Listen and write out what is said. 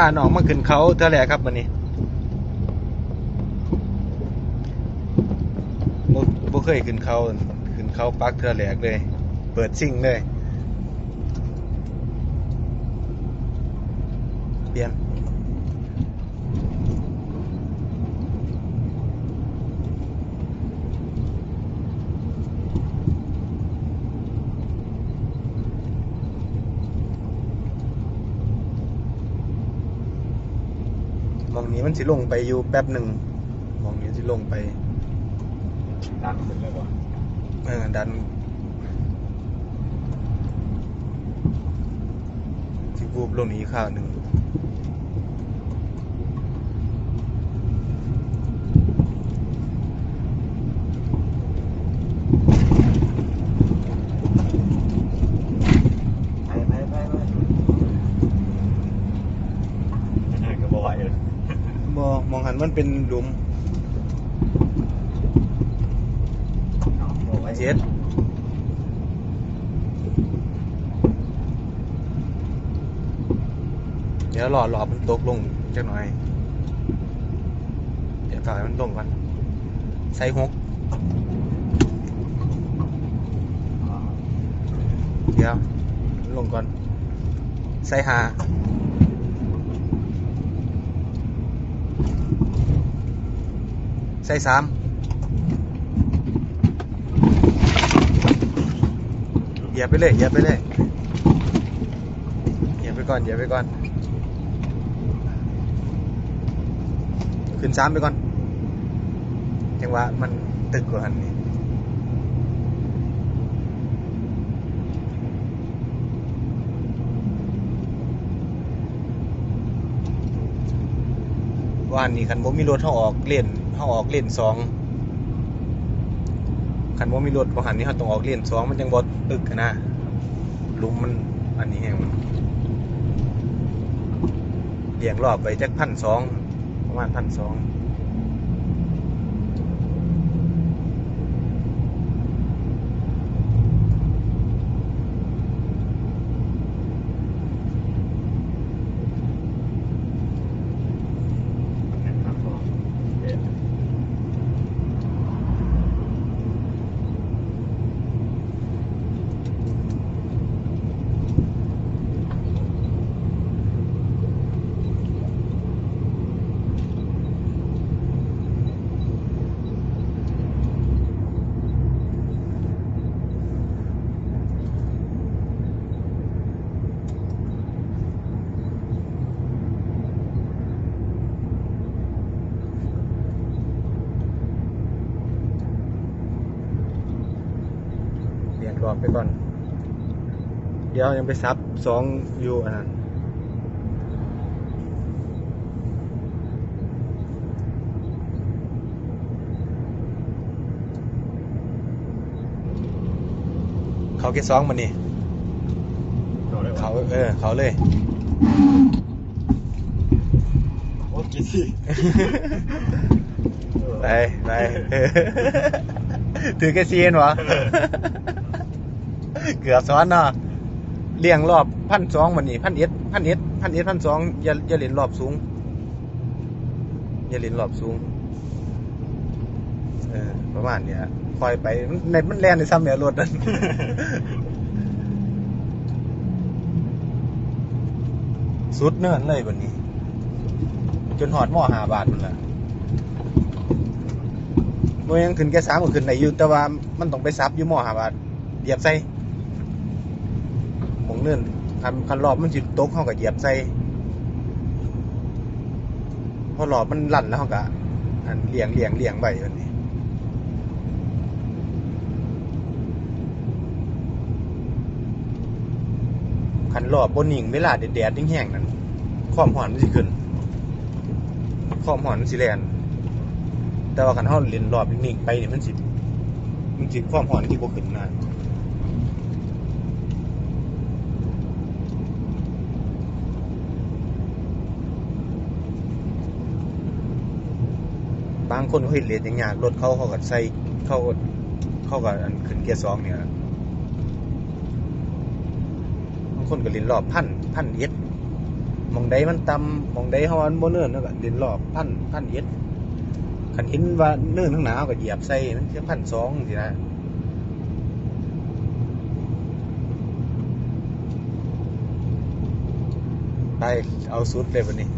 พาน้องมาขึ้นเขาเท่าไหละครับวันนี้บ่บ่เคยขึ้นเขาขึ้นเขาปักเท่าแหลกเลย เปิดซิ่งเลย เปลี่ยน มองนี้มันสิลงไปอยู่แป๊บหนึ่งมองนี้สิลงไป ดันขึ้นเลยว่ะเออดันสิวูบลงนี้ข้าวหนึ่ง ไปไปไปไปก็บ่ไหวเลย มองมองหันมันเป็นหลุมบ่ไหวเจ็ดเดี๋ยวรอรอมันตกลงจักหน่อย เดี๋ยวต่อยมันลงก่อนใส่หกเดี๋ยวลงก่อน ใส่หา ใส่สามเหยียบไปเลยเหยียบไปเลยเหยียบไปก่อนเหยียบไปก่อน ขึ้นสามไปก่อนจังหวะมันตึกกว่านี้ ว่านนี่คันบ่มีรถเขาออกเล่นเขาออกเล่นสองคันบ่มีรถบ่หันนี่เขาต้องออกเล่นสองมันยังบ่ตึกนะลุมมันอันนี้แห้งเลี่ยงรอบไปจักพันสองประมาณพันสอง เรียนรอบไปก่อน เดี๋ยวยังไปซับสองอยู่อันนั้นเขาเกสองมันนี่เขาเลยเขาเออ เขาเลยโอ้กี่สิไปไปเออถือแกซีนวะ เกือบซ้อนเนาะเลี้ยงรอบพันสองมันนี่พันเอ็ดพันเอ็ดพันเอ็ดพันสองอย่าอย่าเล่นรอบสูงอย่าเล่นรอบสูงเออประมาณเนี้ยคอยไปในมันแล่นในซ้ำแม่รถนั่นสุดเนินเลยวันนี้ จนหอดหม้อหาบาทมันละโมยังขึ้นแค่สามก็ขึ้นไหนอยู่แต่ว่ามันต้องไปซับอยู่หม้อหาบาทเหยียบใส่ หมองเนื่นคันคันรอบมันจิตกเข้าก็เหยียบใส่พอรอบมันลั่นแล้วเขาก็อันเลี้ยงเลี้ยงเลี้ยงไปวันนี้คันรอบบนหนิงเวลาแดดๆแห้งๆนั่นความหอนมันสิขึ้นความหอนมันสิแลนแต่ว่าคันเฮาเล่นรอบนิ่งไปนี่มันสิมันสิความหอนที่บ่ขึ้นนะ บางคนเขาเห็นเรียนอย่างยากรถเขาเขาก็ใส่เขาก็เขาก็อันขึ้นเกียร์สองเนี่ยบางคนก็เล่นรอบพันพันเอ็ดมองใดมันต่ำมองใดเฮาอันบ่เนินแล้วก็เล่นรอบพันพันเอ็ดคันห็นว่าเนินข้างหน้าเอาก็เหยียบใส่มันจะพันสองสินะไปเอาสุดเลยบัดนี้